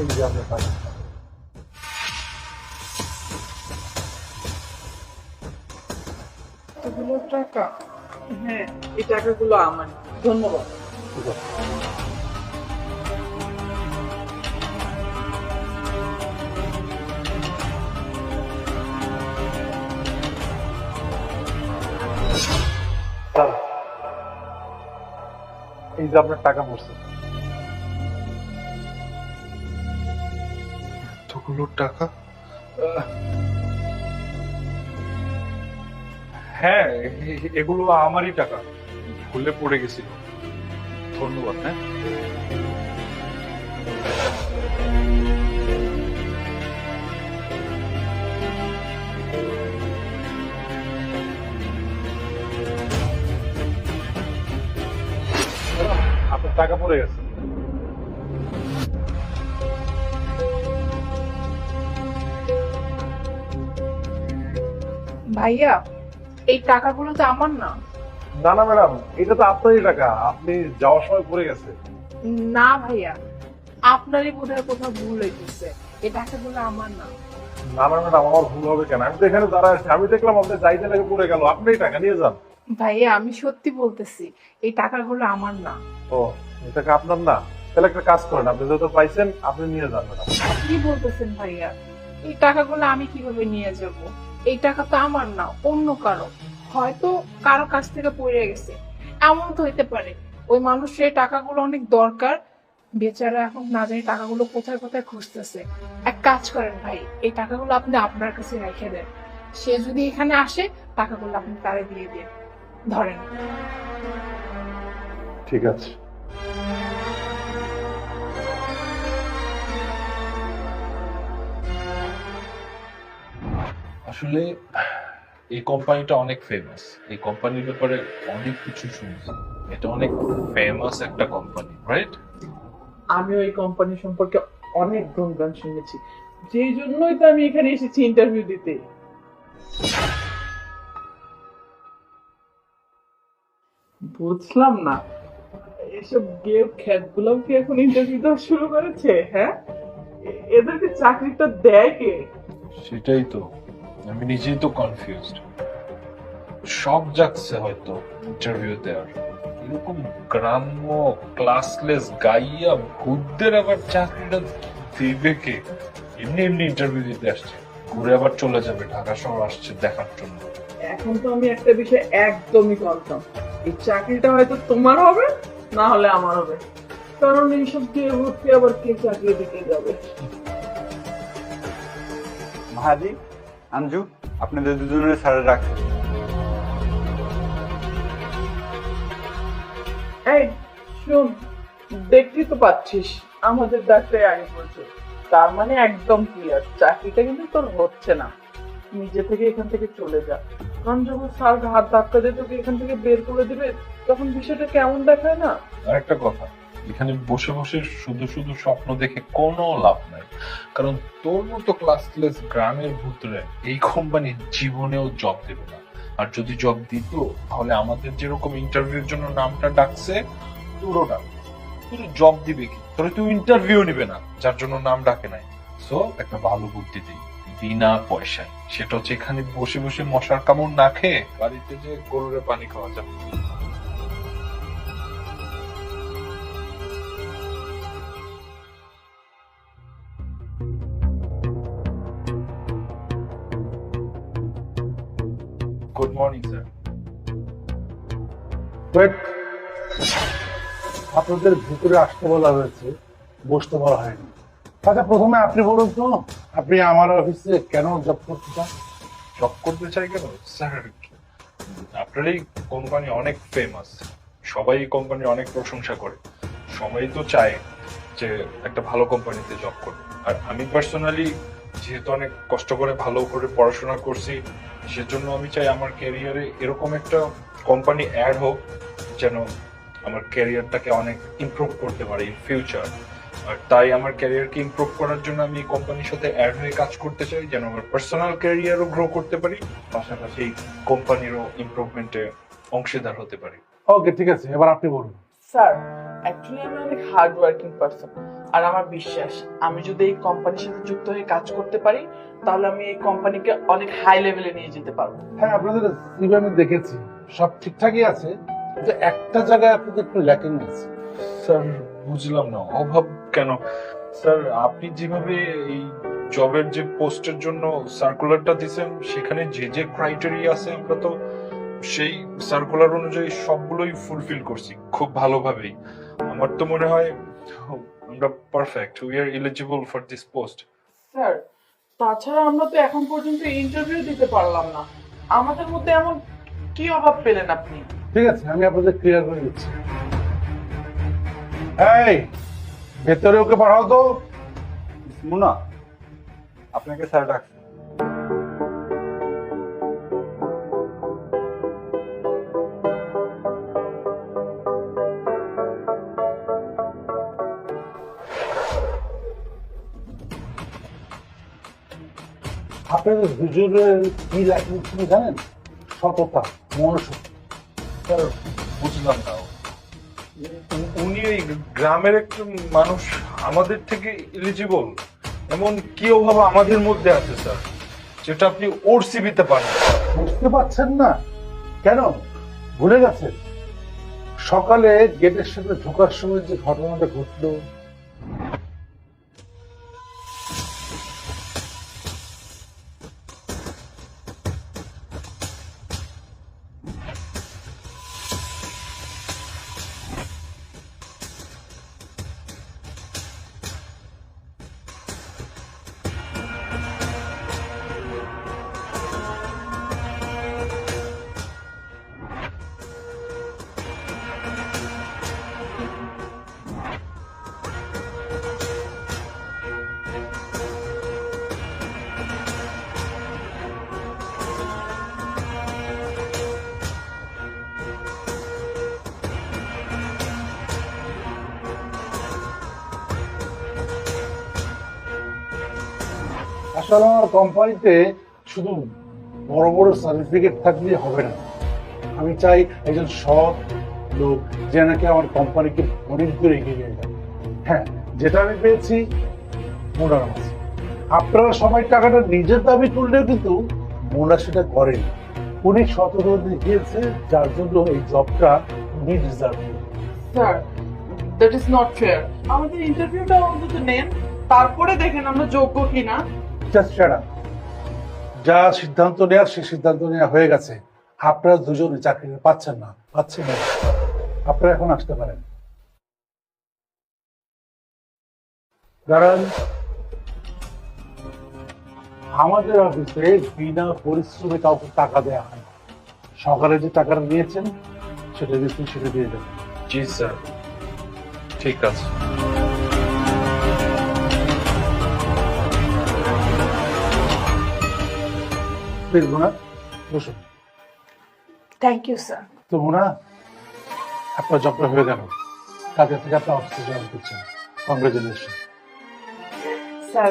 এই যে আপনার টাকা এতগুলো টাকা? হ্যাঁ এই টাকাগুলো আমার। ধন্যবাদ। এই যে আপনার টাকা পড়ছে। এতগুলো টাকা? হ্যাঁ এগুলো আমারই টাকা। ভুলে পড়ে গেছিল। ধন্যবাদ হ্যাঁ। আপনার টাকা পড়ে গেছে। ভাইয়া এই টাকাগুলো তো আমার না। না না ম্যাডাম এটা তো আপনারই টাকা। আপনি যাওয়ার সময় পড়ে গেছে। না ভাইয়া আপনারই বোধহয় কোথাও ভুল হইতেছে। এই টাকাগুলো আমার না। না না ম্যাডাম আমার ভুল হবে কেন? আমি তো এখানে দাঁড়ায় আছি। আমি দেখলাম আপনি যাইতে লাগে পড়ে গেল। আপনি টাকা নিয়ে যান। ভাইয়া আমি সত্যি বলতেছি এই টাকাগুলো আমার না। ও এই টাকা আপনার না। তাহলে একটা কাজ করেন আপনি যত পাইছেন আপনি নিয়ে যান ম্যাডাম। কি বলতেছেন ভাইয়া এই টাকাগুলো আমি কীভাবে নিয়ে যাব? এই টাকা তো আমার না, অন্য কারও। হয়তো কারও কাছ থেকে পড়ে গেছে। এমন তো হইতে পারে। ওই মানুষের টাকাগুলো অনেক দরকার। বেচারা এখন না জানি টাকাগুলো কোথায় কোথায় খুঁজতেছে। এক কাজ করেন ভাই, এই টাকাগুলো আপনি আপনার কাছে রেখে দেন। সে যদি এখানে আসে, টাকাগুলো আপনি তারে দিয়ে দিন। ধরেন। ঠিক আছে। আসলে এই কোম্পানিটা অনেক ফেমাস এই কোম্পানির ব্যাপারে অনেক কিছু শুনছি। এটা অনেক ফেমাস একটা কোম্পানি রাইট আমি ওই কোম্পানি সম্পর্কে অনেক গুণগান শুনেছি। যেই জন্যই তো আমি এখানে এসেছি ইন্টারভিউ দিতে। বুঝলাম না। এসব গেম খ্যাত গুলাও কি এখন ইন্টারভিউ দেওয়া শুরু করেছে হ্যাঁ? এদেরকে চাকরিটা দেয় কে? সেটাই তো। আমি নিজেই তো কনফিউজড সব যাচ্ছে হয়তো ইন্টারভিউ দেওয়ার এরকম গ্রাম্য ক্লাসলেস গাইয়া ভূতদের আবার চাকরিটা দিবে কে? এমনি এমনি ইন্টারভিউ দিতে আসছে। ঘুরে আবার চলে যাবে ঢাকা শহর আসছে দেখার জন্য। এখন তো আমি একটা বিষয় একদমই কনফার্ম এই চাকরিটা হয়তো তোমার হবে না হলে আমার হবে। কারণ এইসব দিয়ে ভর্তি আবার কে চাকরি দিতে যাবে? মাহাদি আঞ্জু আপনাদের দুজনের স্যারে রাখছে এই শোন দেখতেই তো পাচ্ছিস আমাদের ডাক্তার আগে বলছে। তার মানে একদম ক্লিয়ার চাকরিটা কিন্তু তোর হচ্ছে না। নিজে থেকে এখান থেকে চলে যা। কারণ যখন স্যার হাত ধাক্কা দিয়ে তোকে এখান থেকে বের করে দিবে তখন বিষয়টা কেমন দেখায় না? আর একটা কথা এখানে বসে বসে শুধু শুধু স্বপ্ন দেখে কোনো লাভ নাই। কারণ তোর মতো ক্লাসলেস গ্রামের ভূতরে এই কোম্পানি জীবনেও জব দেবে না। আর যদি জব দিত, তাহলে আমাদের যেরকম ইন্টারভিউর জন্য নামটা ডাকছে, তোরও ডাকবে তুই জব দিবে কি? তোর তুই ইন্টারভিউ নিবে না, যার জন্য নাম ডাকে নাই। সো একটা ভালো বুদ্ধি দিই, বিনা পয়সায়। সেটা হচ্ছে এখানে বসে বসে মশার কামড় না খেয়ে বাড়িতে যে গরুরে পানি খাওয়া যাবে। মর্নিং স্যার ওয়েট আপনাদের ভিতরে আসতে বলা হয়েছে বসতে বলা হয়নি। আচ্ছা প্রথমে আপনি বলুন তো আপনি আমার অফিসে কেন জব করতে চান? জব করতে চাই কেন? স্যার আপনার এই কোম্পানি অনেক ফেমাস সবাই এই কোম্পানির অনেক প্রশংসা করে। সবাই তো চায় যে একটা ভালো কোম্পানিতে জব করবে আর আমি পার্সোনালি যেহেতু অনেক কষ্ট করে ভালো করে পড়াশোনা করছি সেজন্য আমি চাই আমার ক্যারিয়ারে এরকম একটা কোম্পানি অ্যাড হোক যেন আমার ক্যারিয়ারটাকে অনেক ইমপ্রুভ করতে পারে ইন ফিউচার আর তাই আমার ক্যারিয়ারকে ইমপ্রুভ করার জন্য আমি কোম্পানির সাথে অ্যাড হয়ে কাজ করতে চাই যেন আমার পার্সোনাল ক্যারিয়ারও গ্রো করতে পারি পাশাপাশি কোম্পানিরও ইমপ্রুভমেন্টে অংশীদার হতে পারি। ওকে ঠিক আছে এবার আপনি বলুন। স্যার অ্যাকচুয়ালি আমি অনেক হার্ড ওয়ার্কিং পারসন আর আমার বিশ্বাস আমি যদি এই কোম্পানির সাথে যুক্ত হয়ে কাজ করতে পারি তাহলে আমি এই কোম্পানিকে অনেক হাই লেভেলে নিয়ে যেতে পারব। হ্যাঁ আপনাদের সিভি আমি দেখেছি। সব ঠিকঠাকই আছে কিন্তু একটা জায়গায় আপনাদের একটু ল্যাকিং আছে। স্যার বুঝলাম না অভাব কেন? স্যার আপনি যেভাবে এই জবের যে পোস্টের জন্য সার্কুলারটা দিয়েছেন সেখানে যে যে ক্রাইটেরিয়া আছে আমরা তো সেই সার্কুলার অনুযায়ী সবগুলোই ফুলফিল করছি খুব ভালোভাবেই। আমার তো মনে হয় আমরা perfect we are eligible for this post sir তাছাড়া আমরা তো এখন পর্যন্ত ইন্টারভিউ দিতে পারলাম না। আমাদের মধ্যে এমন কি অভাব পেলেন আপনি? ঠিক আছে আমি আপনাদের ক্লিয়ার করে দিচ্ছি। এই ভেতরে ওকে পাঠাও তো। মুনা আপনাকে স্যার ডাকছে। আপনাদের দুজনের কি ল্যাকিং ছিল জানেন? সততা স্যার বুঝলাম না। উনি এই গ্রামের একটা মানুষ আমাদের থেকে এলিজিবল এমন কি অভাব আমাদের মধ্যে আছে স্যার যেটা আপনি ওর সিবিতে পান না। বুঝতে পারছেন না? কেন? ভুলে গেছেন? সকালে গেটের সাথে ঢোকার সময় যে ঘটনাটা ঘটলো আসলে আমার কোম্পানিতে শুধু বড় বড় সার্টিফিকেট থাকলে হবে না। আমি চাই একজন সৎ লোক যে নাকি আমার কোম্পানিকে অনেক দূর এগিয়ে নিয়ে যাবে। হ্যাঁ যেটা আমি পেয়েছি মোনার আপনারা সবাই টাকাটা নিজের দাবি করলেও কিন্তু মোনা সেটা করেন। উনি সততা দেখিয়েছে যার জন্য এই জবটা উনি deserve sir that is not fair আমাদের ইন্টারভিউটা অন্তত নেন, তারপরে দেখেন আমরা যোগ্য কিনা। জাস্ট যা সিদ্ধান্ত সেই সিদ্ধান্ত নেওয়া হয়ে গেছে। আপনারা চাকরি পাচ্ছেন না পাচ্ছেন না। আপনারা এখন আসতে পারেন। আমাদের অফিসে বিনা পরিশ্রমে কাউকে টাকা দেওয়া হয়। সকালে যে টাকাটা নিয়েছেন, সেটা দিচ্ছেন সেটা দিয়ে দেবেন। জি, স্যার। ঠিক আছে। প্লিজ মোনা বসো। থ্যাংক ইউ স্যার তো মোনা আপনার জবটা হয়ে গেল। তাদের থেকে আপনার অফিসে জয়েন করছেন। কংগ্রেচুলেশন স্যার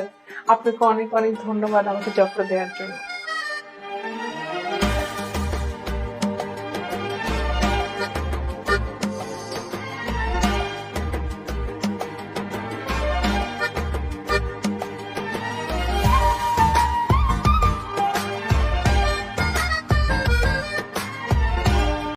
আপনাকে অনেক অনেক ধন্যবাদ আমাকে জবটা দেওয়ার জন্য।